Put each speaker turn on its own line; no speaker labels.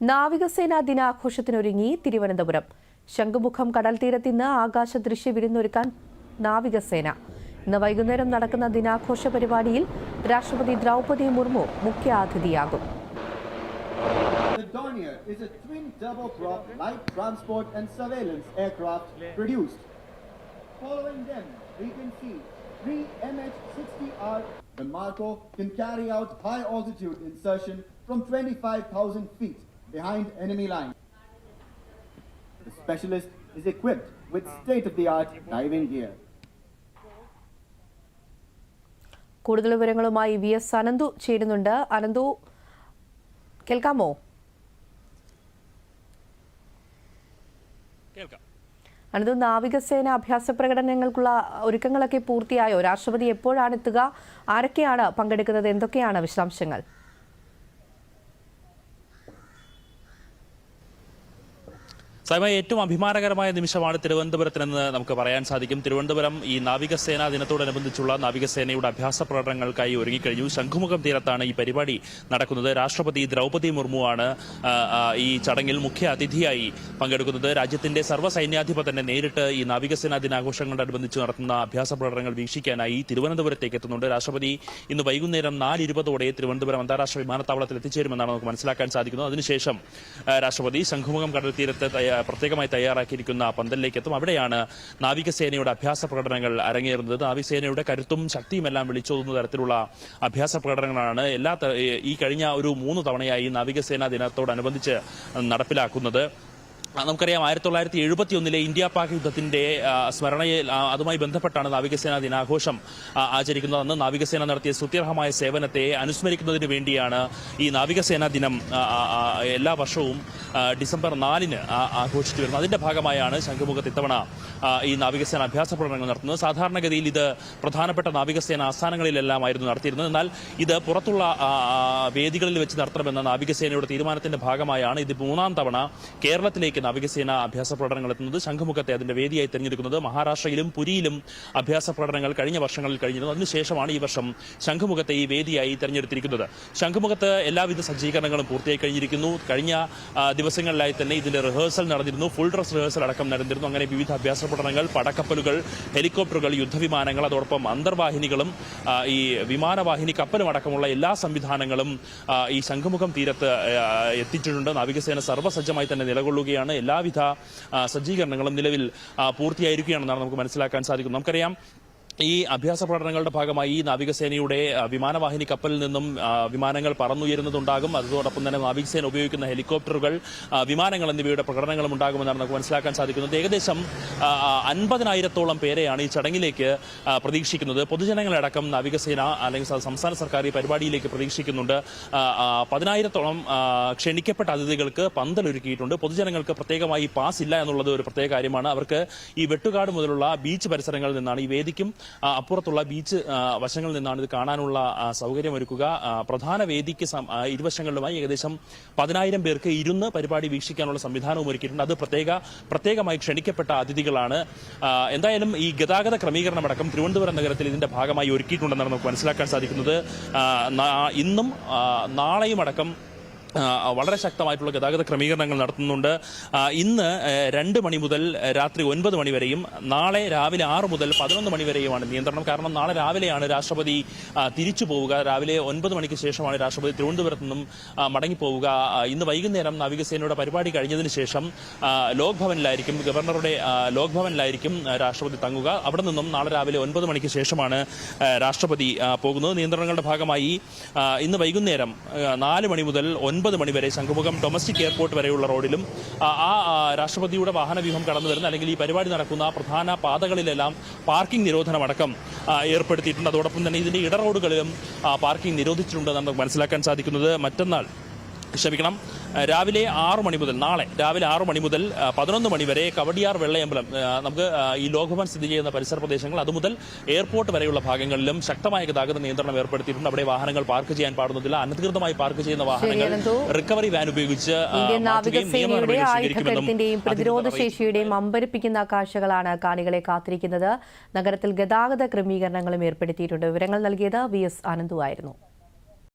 നാവികസേനാ ദിനാഘോഷത്തിനൊരുങ്ങി തിരുവനന്തപുരം ശംഖുമുഖം കടൽ തീരത്തിന്ന് ആകാശ ദൃശ്യ വിരുന്നൊരുക്കാൻ നാവികസേന ഇന്ന് വൈകുന്നേരം നടക്കുന്ന ദിനാഘോഷ പരിപാടിയിൽ രാഷ്ട്രപതി ദ്രൗപദി മുർമു മുഖ്യാതിഥിയാകും
The Dornier is a twin turboprop light transport and surveillance aircraft produced. Following them, we can see three MH-60R. The Marco can carry out high altitude insertion from 25,000 feet behind enemy lines. The specialist is equipped with state-of-the-art diving gear.
കൂടുതൽ വിവരങ്ങളുമായി V S Ananthu ചേരുന്നുണ്ട്. അനന്തു കേൾക്കാമോ?
കേൾക്കാം.
അനന്തു നാവികസേന അഭ്യാസ പ്രകടനങ്ങൾക്കുള്ള ഒരുക്കങ്ങളൊക്കെ പൂർത്തിയായോ? രാഷ്ട്രപതി എപ്പോഴാണ് എത്തുക? ആരൊക്കെയാണ് പങ്കെടുക്കുന്നത്? എന്തൊക്കെയാണ് വിശദാംശങ്ങൾ?
സൈമ ഏറ്റവും അഭിമാനകരമായ നിമിഷമാണ് തിരുവനന്തപുരത്തിനെന്ന് നമുക്ക് പറയാൻ സാധിക്കും. തിരുവനന്തപുരം ഈ നാവികസേനാ ദിനത്തോടനുബന്ധിച്ചുള്ള നാവികസേനയുടെ അഭ്യാസ പ്രകടനങ്ങൾക്കായി ഒരുങ്ങിക്കഴിഞ്ഞു. ശംഖുമുഖം തീരത്താണ് ഈ പരിപാടി നടക്കുന്നത്. രാഷ്ട്രപതി ദ്രൗപദി മുർമുവാണ് ഈ ചടങ്ങിൽ മുഖ്യ അതിഥിയായി പങ്കെടുക്കുന്നത്. രാജ്യത്തിന്റെ സർവ സൈന്യാധിപ തന്നെ നേരിട്ട് ഈ നാവികസേനാ ദിനാഘോഷങ്ങളോടനുബന്ധിച്ച് നടത്തുന്ന അഭ്യാസ പ്രകടനങ്ങൾ വീക്ഷിക്കാനായി തിരുവനന്തപുരത്തേക്ക് എത്തുന്നുണ്ട്. രാഷ്ട്രപതി ഇന്ന് വൈകുന്നേരം നാല് ഇരുപതോടെ തിരുവനന്തപുരം അന്താരാഷ്ട്ര വിമാനത്താവളത്തിൽ എത്തിച്ചേരുമെന്നാണ് നമുക്ക് മനസ്സിലാക്കാൻ സാധിക്കുന്നത്. അതിനുശേഷം രാഷ്ട്രപതി ശംഖുമുഖം കടൽ തീരത്ത് പ്രത്യേകമായി തയ്യാറാക്കിയിരിക്കുന്ന പന്തലിലേക്ക് എത്തും അവിടെയാണ് നാവികസേനയുടെ അഭ്യാസ പ്രകടനങ്ങൾ അരങ്ങേറുന്നത്. നാവികസേനയുടെ കരുത്തും ശക്തിയും എല്ലാം വിളിച്ചോതുന്ന തരത്തിലുള്ള അഭ്യാസ പ്രകടനങ്ങളാണ് എല്ലാ ഈ കഴിഞ്ഞ ഒരു മൂന്ന് തവണയായി നാവികസേനാ ദിനത്തോടനുബന്ധിച്ച് നടപ്പിലാക്കുന്നത്. നമുക്കറിയാം ആയിരത്തി തൊള്ളായിരത്തി എഴുപത്തി ഒന്നിലെ ഇന്ത്യ പാക് യുദ്ധത്തിന്റെ സ്മരണയിൽ അതുമായി ബന്ധപ്പെട്ടാണ് നാവികസേനാ ദിനാഘോഷം ആചരിക്കുന്നത്. അന്ന് നാവികസേന നടത്തിയ സുത്യർഹമായ സേവനത്തെ അനുസ്മരിക്കുന്നതിന് വേണ്ടിയാണ് ഈ നാവികസേനാ ദിനം എല്ലാ വർഷവും ഡിസംബർ നാലിന് ആഘോഷിച്ചു വരുന്നത്. അതിന്റെ ഭാഗമായാണ് ശംഖുമുഖത്ത് ഇത്തവണ ഈ നാവികസേന അഭ്യാസ പ്രകടനങ്ങൾ നടത്തുന്നത്. സാധാരണഗതിയിൽ ഇത് പ്രധാനപ്പെട്ട നാവികസേന ആസ്ഥാനങ്ങളിലെല്ലാമായിരുന്നു നടത്തിയിരുന്നത്. എന്നാൽ ഇത് പുറത്തുള്ള വേദികളിൽ വെച്ച് നടത്തണമെന്ന നാവികസേനയുടെ തീരുമാനത്തിന്റെ ഭാഗമായാണ് ഇത് മൂന്നാം തവണ കേരളത്തിലേക്ക് നാവികസേന അഭ്യാസ പ്രകടനങ്ങൾ എത്തുന്നത്. ശംഖുമുഖത്തെ അതിന്റെ വേദിയായി തെരഞ്ഞെടുക്കുന്നത് മഹാരാഷ്ട്രയിലും പുരിയിലും അഭ്യാസ പ്രകടനങ്ങൾ കഴിഞ്ഞ വർഷങ്ങളിൽ കഴിഞ്ഞിരുന്നു. അതിനുശേഷമാണ് ഈ വർഷം ശംഖുമുഖത്തെ ഈ വേദിയായി തെരഞ്ഞെടുത്തിരിക്കുന്നത്. ശംഖുമുഖത്ത് എല്ലാവിധ സജ്ജീകരണങ്ങളും പൂർത്തിയായി കഴിഞ്ഞിരിക്കുന്നു. കഴിഞ്ഞ ദിവസങ്ങളിലായി തന്നെ ഇതിന്റെ റിഹേഴ്സൽ നടന്നിരുന്നു. ഫുൾ ഡ്രസ് റിഹേഴ്സൽ അടക്കം നടന്നിരുന്നു. അങ്ങനെ വിവിധ അഭ്യാസ പഠനങ്ങൾ പടക്കപ്പലുകൾ ഹെലികോപ്റ്ററുകൾ യുദ്ധവിമാനങ്ങൾ അതോടൊപ്പം അന്തർവാഹിനികളും ഈ വിമാനവാഹിനി കപ്പലും അടക്കമുള്ള എല്ലാ സംവിധാനങ്ങളും ഈ ശംഖുമുഖം തീരത്ത് എത്തിച്ചിട്ടുണ്ട്. നാവികസേന സർവസജ്ജമായി തന്നെ നിലകൊള്ളുകയാണ്. എല്ലാവിധ സജ്ജീകരണങ്ങളും നിലവിൽ പൂർത്തിയായിരിക്കുകയാണെന്നാണ് നമുക്ക് മനസ്സിലാക്കാൻ സാധിക്കുന്നത് നമുക്കറിയാം ഈ അഭ്യാസ പഠനങ്ങളുടെ ഭാഗമായി ഈ നാവികസേനയുടെ വിമാനവാഹിനി കപ്പലിൽ നിന്നും വിമാനങ്ങൾ പറന്നുയരുന്നതുണ്ടാകും. അതോടൊപ്പം തന്നെ നാവികസേന ഉപയോഗിക്കുന്ന ഹെലികോപ്റ്ററുകൾ വിമാനങ്ങൾ എന്നിവയുടെ പ്രകടനങ്ങളും ഉണ്ടാകുമെന്നാണ് നമുക്ക് മനസ്സിലാക്കാൻ സാധിക്കുന്നത്. ഏകദേശം അൻപതിനായിരത്തോളം പേരെയാണ് ഈ ചടങ്ങിലേക്ക് പ്രതീക്ഷിക്കുന്നത്. പൊതുജനങ്ങളടക്കം നാവികസേന അല്ലെങ്കിൽ സംസ്ഥാന സർക്കാർ ഈ പരിപാടിയിലേക്ക് പ്രതീക്ഷിക്കുന്നുണ്ട്. പതിനായിരത്തോളം ക്ഷണിക്കപ്പെട്ട അതിഥികൾക്ക് പന്തലൊരുക്കിയിട്ടുണ്ട്. പൊതുജനങ്ങൾക്ക് പ്രത്യേകമായി പാസ് ഇല്ല എന്നുള്ളത് ഒരു പ്രത്യേക കാര്യമാണ്. അവർക്ക് ഈ വെട്ടുകാട് മുതലുള്ള ബീച്ച് പരിസരങ്ങളിൽ നിന്നാണ് ഈ വേദിക്കും അപ്പുറത്തുള്ള ബീച്ച് വശങ്ങളിൽ നിന്നാണ് ഇത് കാണാനുള്ള സൗകര്യം ഒരുക്കുക പ്രധാന വേദിക്ക് ഇരുവശങ്ങളിലുമായി ഏകദേശം പതിനായിരം പേർക്ക് ഇരുന്ന് പരിപാടി വീക്ഷിക്കാനുള്ള സംവിധാനവും ഒരുക്കിയിട്ടുണ്ട്. അത് പ്രത്യേക പ്രത്യേകമായി ക്ഷണിക്കപ്പെട്ട അതിഥികളാണ്. എന്തായാലും ഈ ഗതാഗത ക്രമീകരണം അടക്കം തിരുവനന്തപുരം നഗരത്തിൽ ഇതിന്റെ ഭാഗമായി ഒരുക്കിയിട്ടുണ്ടെന്നാണ് നമുക്ക് മനസ്സിലാക്കാൻ സാധിക്കുന്നത്. ഇന്നും നാളെയും അടക്കം വളരെ ശക്തമായിട്ടുള്ള ഗതാഗത ക്രമീകരണങ്ങൾ നടത്തുന്നുണ്ട്. ഇന്ന് രണ്ട് മണി മുതൽ രാത്രി ഒൻപത് മണി വരെയും നാളെ രാവിലെ ആറ് മുതൽ പതിനൊന്ന് മണി വരെയുമാണ് നിയന്ത്രണം. കാരണം നാളെ രാവിലെയാണ് രാഷ്ട്രപതി തിരിച്ചു പോവുക. രാവിലെ ഒൻപത് മണിക്ക് ശേഷമാണ് രാഷ്ട്രപതി തിരുവനന്തപുരത്ത് നിന്നും മടങ്ങിപ്പോവുക. ഇന്ന് വൈകുന്നേരം നാവികസേനയുടെ പരിപാടി കഴിഞ്ഞതിന് ശേഷം ലോക്ഭവനിലായിരിക്കും ലോക് ഗവർണറുടെ ലോക്ഭവനിലായിരിക്കും ലോക് രാഷ്ട്രപതി തങ്ങുക. അവിടെ നിന്നും നാളെ രാവിലെ ഒൻപത് മണിക്ക് ശേഷമാണ് രാഷ്ട്രപതി പോകുന്നത്. നിയന്ത്രണങ്ങളുടെ ഭാഗമായി ഇന്ന് വൈകുന്നേരം നാല് മണി മുതൽ ഒൻപത് മണി വരെ ശംഖുമുഖം ഡൊമസ്റ്റിക് എയർപോർട്ട് വരെയുള്ള റോഡിലും ആ രാഷ്ട്രപതിയുടെ വാഹനവ്യൂഹം കടന്നു വരുന്ന അല്ലെങ്കിൽ ഈ പരിപാടി നടക്കുന്ന പ്രധാന പാതകളിലെല്ലാം പാർക്കിംഗ് നിരോധനമടക്കം ഏർപ്പെടുത്തിയിട്ടുണ്ട്. അതോടൊപ്പം തന്നെ ഇതിന്റെ ഇടറോഡുകളിലും പാർക്കിംഗ് നിരോധിച്ചിട്ടുണ്ടെന്നാണ് നമുക്ക് മനസ്സിലാക്കാൻ സാധിക്കുന്നത്. മറ്റന്നാൾ ക്ഷമിക്കണം രാവിലെ ആറു മണി മുതൽ നാളെ രാവിലെ ആറു മണി മുതൽ പതിനൊന്ന് മണി വരെ കവടിയാർ വെള്ളയമ്പലം നമുക്ക് ഈ ലോകഭവൻ സ്ഥിതി ചെയ്യുന്ന പരിസര പ്രദേശങ്ങൾ അതുമുതൽ എയർപോർട്ട് വരെയുള്ള ഭാഗങ്ങളിലും ശക്തമായ ഗതാഗത നിയന്ത്രണം ഏർപ്പെടുത്തിയിട്ടുണ്ട്. അവിടെ വാഹനങ്ങൾ പാർക്ക് ചെയ്യാൻ പാടുന്നതില്ല. അനധികൃതമായി പാർക്ക് ചെയ്യുന്ന വാഹനങ്ങൾ റിക്കവറി വാൻ ഉപയോഗിച്ച്
പ്രതിരോധശേഷിയുടെയും അമ്പരിപ്പിക്കുന്ന കാഴ്ചകളാണ് കാണികളെ കാത്തിരിക്കുന്നത്. നഗരത്തിൽ ഗതാഗത ക്രമീകരണങ്ങളും ഏർപ്പെടുത്തിയിട്ടുണ്ട്. വിവരങ്ങൾ നൽകിയത് വി എസ് ആനന്ദുവായിരുന്നു ആയിരുന്നു.